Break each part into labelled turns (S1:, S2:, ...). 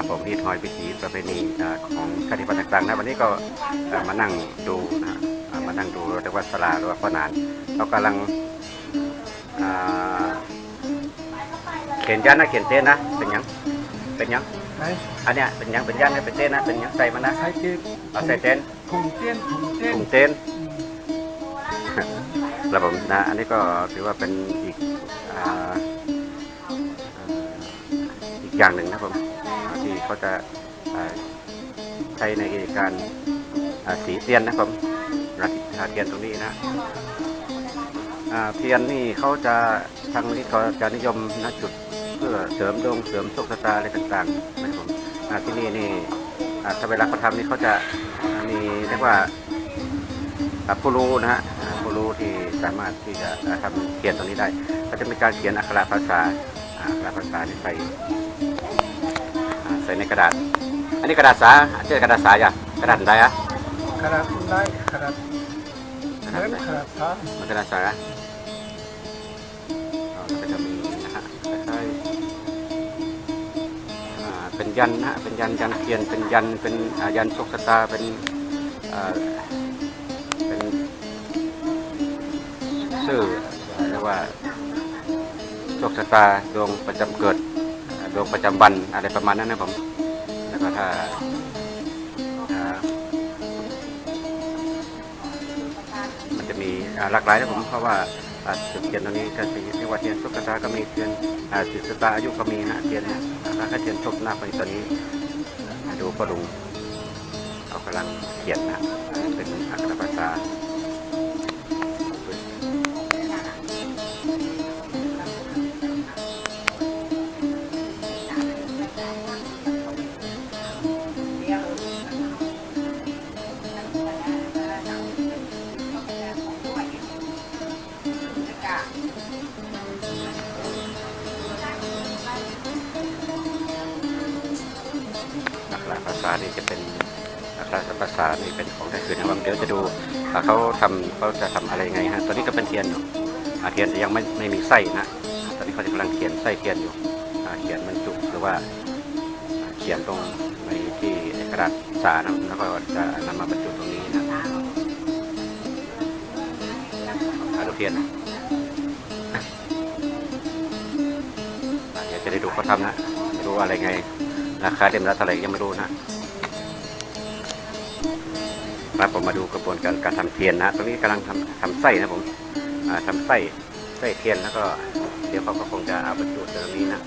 S1: ครับผมที่ทอยพิธีประเพณีอ่าของชาติพันธุ์ต่างๆนะวันนี้ก็อ่ามานั่งดูนะฮะอ่ามานั่งดูเรียกว่าสลาหรือว่าพ่อนานเขากำลังอ่าเขียนยันนะเขียนเต้นนะเป็นหยังเป็นหยัง
S2: ไหน
S1: อันเนี้ยเป็นหยังเป็นยันนะเป็นเต้นนะเป็นหยังใส่มันนะ
S2: ใช้เต้น
S1: เอาใส่เต้น
S2: ถุงเต้นถุงเต้น
S1: ถุงเต้นครับผมนะอันนี้ก็ถือว่าเป็นอีกอ่าอ่าอีกอย่างหนึ่งนะครับผมที่ เขาจะใช้ในการสีเทียนนะครับผมราเทียนตรงนี้นะเทียนนี่เขาจะทางนี้เขาจะนิยมนะจุดเพื่อเสริมดวงเสริมโชคชะตาอะไรต่างๆนะครับที่นี่นี่อ่าถ้าเวลาเขาทำนี่เขาจะมีเรียกว่าผู้รู้นะฮะผู้รู้ที่สามารถที่จะอ่าทำเขียนตรงนี้ได้ ก็จะมีการเขียนอักขระภาษาอักขระภาษานี่ใส่ ใส่ในกระดาษ อันนี้กระดาษสาเจอกระดาษสาอย่ากระดาษใดอะ
S2: ขนาดได้ขนาด
S1: กระ
S2: เงิ
S1: ดาษ
S2: น
S1: ใด
S2: ขนาดทาน
S1: มันกระดาษสาอ๋อแล้วก็จะมีนะฮะคล้ายๆอ่าเป็นยันนะฮะเป็นยันยันเขียน เป็นยัน เป็นอ่ายันโชคชะตา เป็นอ่าเป็นชื่อเรียกว่าโชคชะตาดวงประจำเกิดอ่าดวงประจำวันอะไรประมาณนั้นนะผม แล้วก็ถ้ามันจะมีหลากหลายนะผมเพราะว่าจุดเทียนตรงนี้ก็สีเรียกว่าเทียนโชคชะตาก็มีเทียนอ่าจุดชะตาอายุก็มีนะเทียนแล้วก็เทียนชคหน้าไปตอนนี้ดูพ่อลุงเขากำลังเขียนนะเป็นอักขรภาษา อักระภาษานี่เป็นของไทยคืนนะครับเดี๋ยวจะดูเขาทำเขาจะทำอะไรไงฮะตอนนี้ก็เป็นเทียนอยู่เทียนยังไม่ไม่มีไส้นะตอนนี้เขากำลังเขียนไส้เทียนอยู่เขียนบรรจุหรือว่าเขียนตรงในที่กระดาษสานะแล้วก็จะนำมาบรรจุตรงนี้นะดูเทียนนะเดี๋ยวจะได้ดูเขาทำนะไม่รู้อะไรไงราคาเต็มละเท่าไหร่ยังไม่รู้นะ ครับผมมาดูกระบวนการการทำเทียนนะตรงนี้กำลังทำทำไส้นะผมอ่าทำไส้ไส้เทียนแล้วก็ เดี๋ยวเขาก็คงจะเอาบรรจุตรงนี้นะ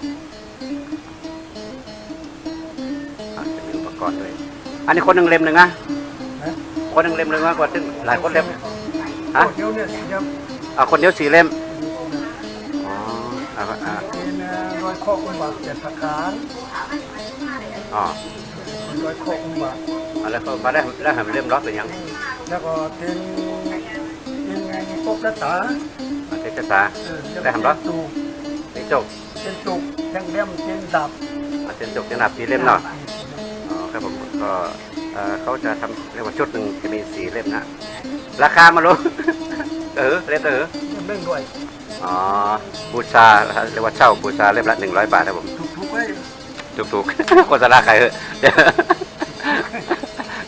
S1: อ่าจะมีอุปกรณ์ด้วยอันนี้คนหนึ่งเล่มหนึ่งนะ
S2: นะ
S1: คนหนึ่งเล่มหนึ่งมากกว่าซึ่งหลายคนเล่มฮะ
S2: เดี๋ยวเนี่ยสีด
S1: เอาคนเดียวสี่เล่มอ๋อเอาอ่าำ
S2: เป็นร้อยข้ออุ้มบาทเจ็ดประการ
S1: อ๋อ
S2: ร้อยข้ออุ้มบาท
S1: เอา แล้วก็มาได้แล้วให้มันเล่มล็อกหรือยัง
S2: แล้วก็เป็นเป็นไงพวกกระตา
S1: มาเทศตา
S2: เออ
S1: ได้ทำเหรอ
S2: ตู
S1: นี่จบ
S2: เป็นตุกแท่งเลี่ยมเป็นดับ
S1: มาเป็นจบจะนับสี่เล่มเนาะอ๋อครับผมก็เอ่อเขาจะทำเรียกว่าชุดหนึ่งจะมีสี่เล่มนะ ราคามารู้เออเล่มเออ
S2: เรื่องด้วย
S1: อ๋อบูชาเรียกว่าเช่าบูชาเล่มละหนึ่งร้อยบาทครับผม
S2: ถูกๆไว้
S1: ถูกๆโฆษณาใครเหอะ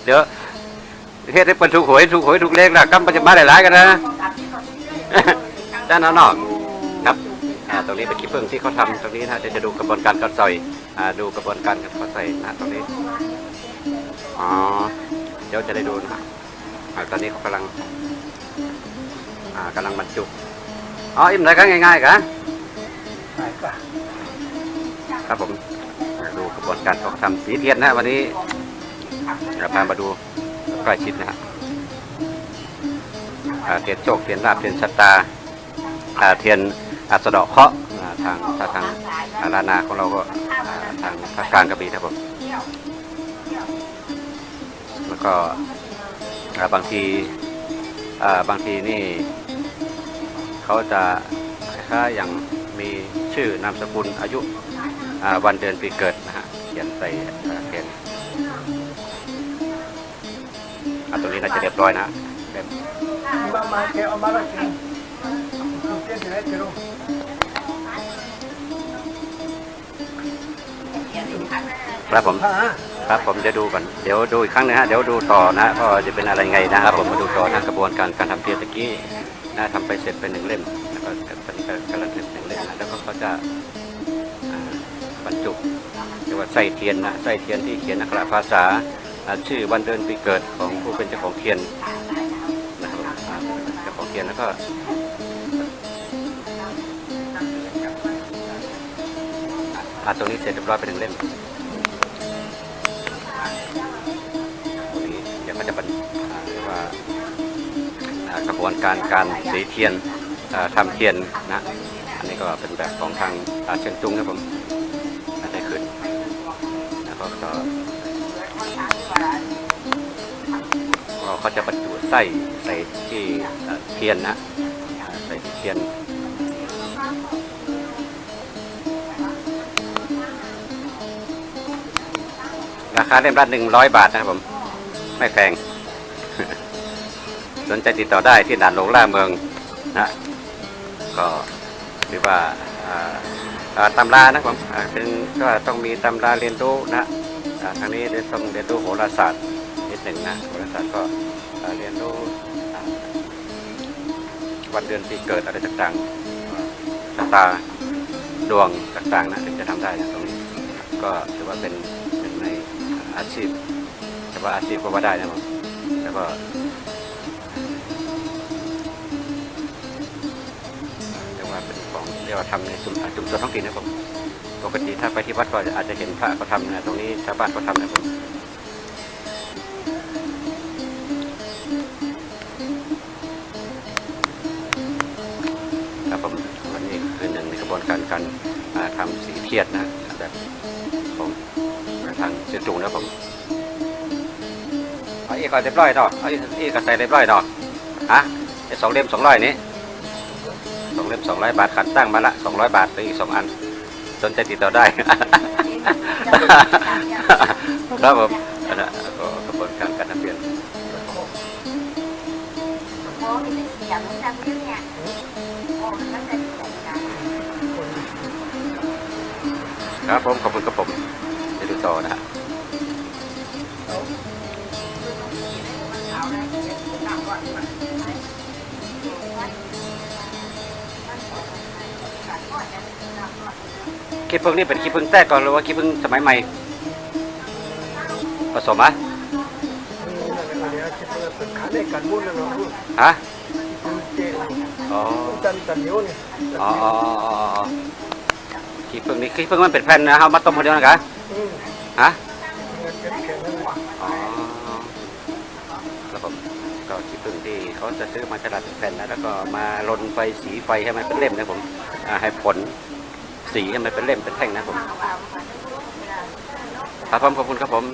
S1: เดี๋ยวเดี๋ยวเฮ็ดให้เป็นถูกหวยถูกหวยถูกเลขนะกำปัจจุบันหลายๆกันนะด้านนอกครับอ่าตรงนี้เป็นขี้ผึ้งที่เขาทำตรงนี้นะเดี๋ยวจะดูกระบวนการการใส่อ่าดูกระบวนการการเขาใส่นะตรงนี้อ๋อเดี๋ยวจะได้ดูนะฮะอ่าตอนนี้เขากำลังอ่ากำลังบรรจุอ๋ออิ่มเลยกันง่ายๆกัน
S2: ไหนก็
S1: ครับผมอ่าดูกระบวนการเขาทำสีเทียนนะวันนี้ เราพามาดูใกล้ชิดนะฮะเทียนโชคเทียนลาบเทียนชะตาอ่าเทียนอัสดอกเคาะทางถ้าทางลานาของเราก็ทางภาคกลางกระบี่ครับผมแล้วก็บางทีบางทีนี่เขาจะคล้าอย่างมีชื่อนามสกุลอายุวันเดือนปีเกิดนะฮะเขียนใส่ อ่าเทีนอาตรงนี้น่าจะเรียบร้อยนะเรียบ
S2: ม
S3: ครั
S1: บผมครับผมเดี๋ยวดูก่อนเดี๋ยวดูอีกครั้งหนึงฮะเดี๋ยวดูต่อนะว่าจะเป็นอะไรไงนะครับผมมาดูต่อนะกระบวนการการทำเทียนตะกี้นะทำไปเสร็จเป็นหนึ่งเล่มแล้วก็ตอนนี้ก็กำลังทำหนึ่งเล่มนะแล้วก็เขาจะอ่าบรรจุเรียกว่าใส่เทียนนะใส่เทียนที่เขียนอักขระภาษา ชื่อวันเดือนปีเกิดของผู้เป็นเจ้าของเทียนนะครับเจ้าของเทียนแล้วก็อ่าตรงนี้เสร็จเรียบร้อยไปหนึ่งเล่มตรงนี้เดี๋ยวก็จะบรรอ่าเรียกว่ากระบวนการการสีเทียนอ่าทำเทียนนะ อันนี้ก็เป็นแบบของทางอาเชียงตุงครับผมน่าได้ขึ้นแล้วก็ ก็ก็เขาจะบรรจุไส้ใส่ที่เทียนนะใส่ที่เทียนราคาเล่มละหนึ่งร้อยบาทนะครับผม ไม่แพง สนใจติดต่อได้ที่ด่านหลวงล่าเมืองนะก็ถือว่าตำรานะครับผมเป็นก็ต้องมีตำราเรียนรู้นะทางนี้เดี๋ยวต้องเรียนรู้โหราศาสตร์นิดหนึ่งนะโหราศาสตร์ก็ เรียนรู้วันเดือนปีเกิดอะไรต่างๆชะตาดวงต่างๆนะถึงจะทำได้นะตรงนี้ ก็ถือว่าเป็นหนึ่งในอาชีพแต่ว่าอาชีพก็ว่าได้นะผมแล้วก็เรียกว่าเป็นของเรียกว่าทำในชุมชุมชนท้องถิ่นนะผมปกติถ้าไปที่วัดก็อาจจะเห็นพระเขาทำนะตรงนี้ชาวบ้านเขาทำนะผม วนการการอ่าทำสีเทียดนะแบบของทางเสียจูนะผมเอาอีกก็เรียบร้อยเนาะเอาอีกกก็ใส่เรียบร้อยเนาะฮะไอสองเล่มสองร้อยนี้สองเล่มสองร้อยบาทขันตั้งมาละสองร้อยบาทไปอีกสองอันสนใจติดต่อได้ครับผมนะก็กระบวนการการทำเปลี่ยน
S3: Bố thì mình chỉ muốn ra biết nha Ồ, nó sẽ đi chạy cả
S1: ครับผมขอบคุณครับผมจะดูต่อนะฮะขี้ผึ้งนี่เป็นขี้ผึ้งแท้ก่อนหรือว่าขี้ผึ้งสมัยใหม่ผสมอะฮะ
S2: เจ๊
S1: อ๋อ
S2: ตันตันเดียวนี่
S1: อ๋อ อ๋ออ๋ออ๋อขี้ผึ้งนี่ขี้ผึ้งมันเป็นแผ่นนะเอามาต้มคนเดียวนะกะฮะ
S2: เงินเป็นแค่นั้น
S1: อ๋อครับผมก็ขี้ผึ้งที่เขาจะซื้อมาฉลาดเป็นแผ่นนะแล้วก็มาลนไฟสีไฟให้มันเป็นเล่มนะผมให้ผลสีให้มันเป็นเล่มเป็นแท่งนะผมครับผมขอบคุณครับผม